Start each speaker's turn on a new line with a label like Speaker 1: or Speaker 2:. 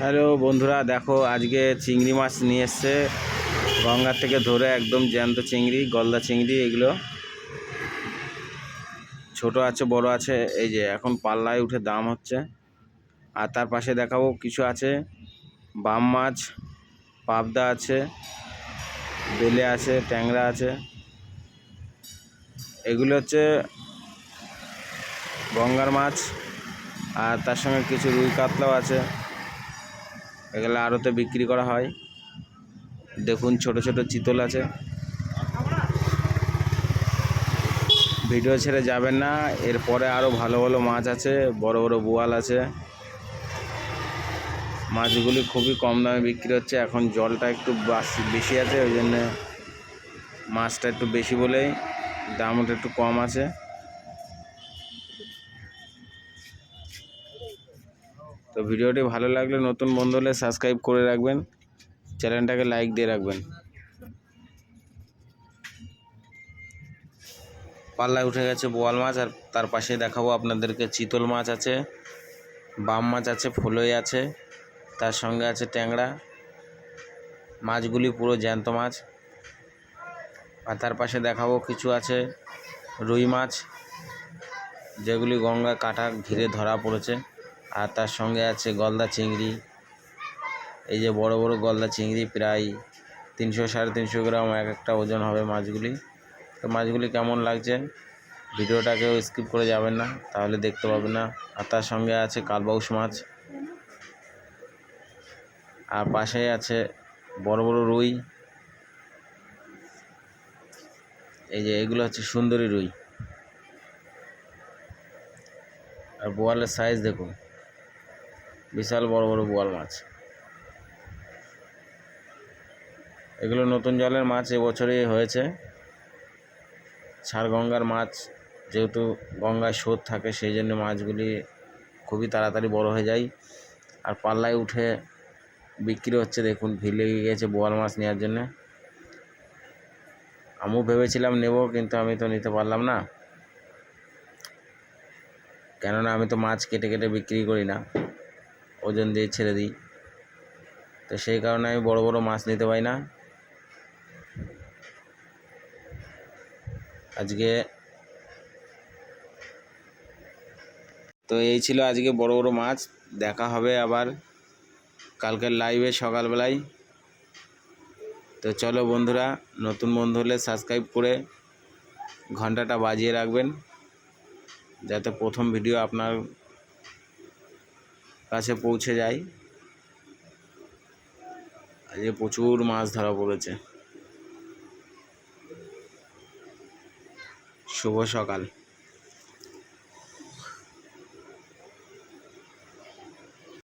Speaker 1: Hello বন্ধুরা, দেখো আজকে চিংড়ি মাছ নিয়ে এসছে। গঙ্গার থেকে ধরে একদম জ্যান্ত চিংড়ি, গলদা চিংড়ি, এগুলো। ছোট আছে, বড় আছে, এই যে এখন পাল্লায় উঠে দাম হচ্ছে। আর তার পাশে দেখাবো কিছু আছে। বাম মাছ, পাবদা আছে, বেলে আছে, ট্যাংরা আছে। এগুলো হচ্ছে গঙ্গার মাছ। আর তার সঙ্গে কিছু রুই কাতলাও আছে। এগুলো আড়তে বিক্রি করা হয়। দেখুন, ছোট ছোট চিতল আছে। ভিডিও ছেড়ে যাবেন না। এরপরে আরও ভালো ভালো মাছ আছে, বড় বড় বোয়াল আছে। মাছগুলি খুবই কম দামে বিক্রি হচ্ছে। এখন জলটা একটু বেশি আছে, ওই জন্যে মাছটা একটু বেশি বলেই দামটা একটু কম আছে। তো ভিডিওটি ভালো লাগলে নতুন বন্ধু হলে সাবস্ক্রাইব করে রাখবেন। চ্যানেলটাকে লাইক দিয়ে রাখবেন। পাল্লায় উঠে গেছে বোয়াল মাছ আর তার পাশে দেখাবো আপনাদেরকে চিতল মাছ আছে, বাম মাছ আছে, ফলই আছে, তার সঙ্গে আছে ট্যাংরা। মাছগুলি পুরো জ্যান্ত মাছ। আর তার পাশে দেখাবো কিছু আছে রুই মাছ, যেগুলি গঙ্গা কাটা ঘিরে ধরা পড়েছে। আর তার সঙ্গে আছে গলদা চিংড়ি। এই যে বড় বড় গলদা চিংড়ি প্রায় তিনশো সাড়ে তিনশো গ্রাম এক একটা ওজন হবে মাছগুলি। তো মাছগুলি কেমন লাগছে? ভিডিওটাকেও স্কিপ করে যাবেন না, তাহলে দেখতে পাবেন না। আর তার সঙ্গে আছে কালবাউস মাছ। আর পাশে আছে বড় বড় রুই। এই যে এগুলো হচ্ছে সুন্দরী রুই। আর বোয়ালের সাইজ দেখুন। বিশাল বড় বড় বোয়াল মাছ। এগুলো নতুন জলের মাছ এবছরই হয়েছে। গঙ্গার মাছ যেহেতু গঙ্গায় স্রোত থাকে সেই জন্য মাছগুলি খুবই তাড়াতাড়ি বড় হয়ে যায়। আর পাল্লায় উঠে বিক্রি হচ্ছে দেখুন, ভিড় লেগে গেছে বোয়াল মাছ নেওয়ার জন্যে। আমিও ভেবেছিলাম নেব, কিন্তু আমি তো নিতে পারলাম না। কেননা আমি তো মাছ কেটে কেটে বিক্রি করি না। ওজন দিয়ে ছেড়ে দিই। তো সেই কারণে আমি বড় বড় মাছ নিতে পারি না। আজকে তো এই ছিল আজকে বড় বড় মাছ। দেখা হবে আবার কালকের লাইভে সকালবেলায়। তো চলো বন্ধুরা, নতুন বন্ধু হলে সাবস্ক্রাইব করে ঘন্টাটা বাজিয়ে রাখবেন। যাতে প্রথম ভিডিও আপনার কাছে পৌঁছে যাই। আজকে প্রচুর মাছ ধরা পড়েছে। শুভ সকাল।